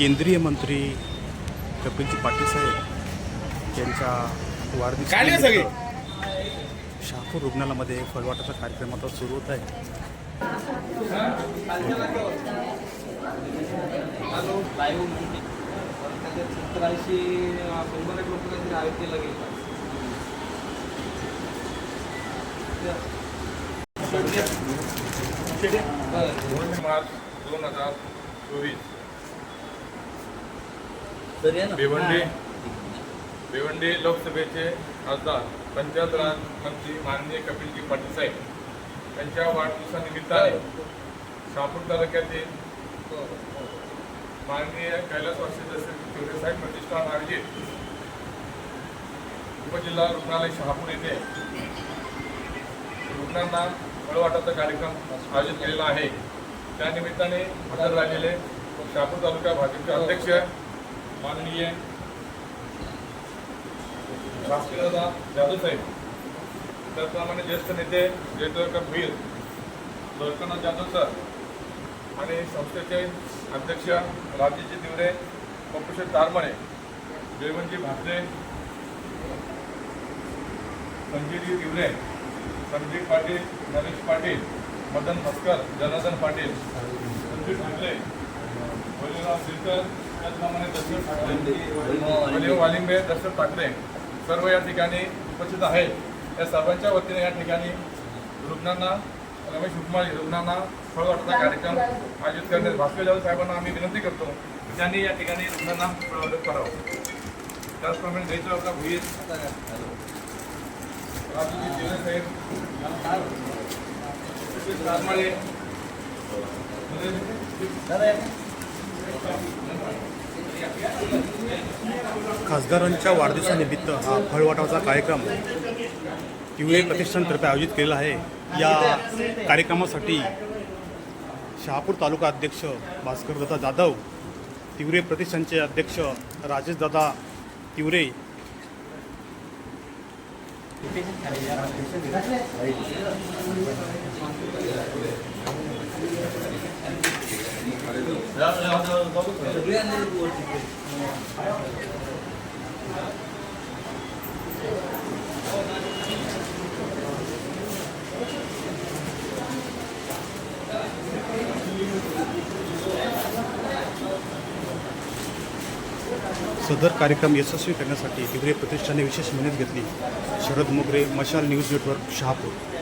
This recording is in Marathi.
केंद्रीय मंत्री कपिलजी पाटील साहेब यांच्या. वाढदिवसानिमित्त शहापूर रुग्णालयामध्ये फळवाटाचा कार्यक्रम आता सुरू होत आहे मार्च दोन हजार चोवीस भिवंडी. भिवंडी लोकसभेचे खासदार पंचायत राज मंत्री माननीय कपिलजी पाटील साहेब यांच्या वाढदिवसानिमित्ताने शहापूर तालुक्यातील माननीय कैलासवासी दशरथ चौधरी साहेब प्रतिष्ठान आयोजित उपजिल्हा रुग्णालय शहापूर येथे रुग्णांना फळवाटाचा कार्यक्रम आयोजित केलेला आहे. त्यानिमित्ताने हजर राहिलेले शहापूर तालुका भाजपचे अध्यक्ष माननीय राष्ट्रदादा जाधव साहेब. त्याचप्रमाणे ज्येष्ठ नेते जयदेवकर भीर लोकनाथ जाधव सर आणि संस्थेचे अध्यक्ष राजेजी दिवरे पप्पूशेठ तारमणे देवनजी भाकरे संजीवजी दिवरे संजीव पाटील नरेश पाटील मदन मस्कर जनार्दन पाटील संजीव ठाकरे वलिराव शिरकर त्याचप्रमाणे दशरथ ठाकरे वालिंबे दशरथ ठाकरे सर्व या ठिकाणी उपस्थित आहेत. या सर्वांच्या वतीने या ठिकाणी रुग्णांना रमेश हुकमाळी रुग्णांना फळवाटाचा कार्यक्रम आयोजित करण्यास भास्कर जाधव साहेबांना आम्ही विनंती करतो की त्यांनी या ठिकाणी रुग्णांना फळवाटप करावं. त्याचप्रमाणे जयचौका भुईर राजूजी जीवन साहेब राजमाळे खासदारांच्या वाढदिवसानिमित्त हा फळवाटाचा कार्यक्रम तिवरे प्रतिष्ठानतर्फे आयोजित केलेला आहे. या कार्यक्रमासाठी शहापूर तालुका अध्यक्ष भास्करदादा जाधव तिवरे प्रतिष्ठानचे अध्यक्ष राजेशदादा तिवरे सदर कार्यक्रम यशस्वी करण्यासाठी हिवरे प्रतिष्ठाने विशेष मेहनत घेतली. शरद मोगरे मशाल न्यूज नेटवर्क शहापूर.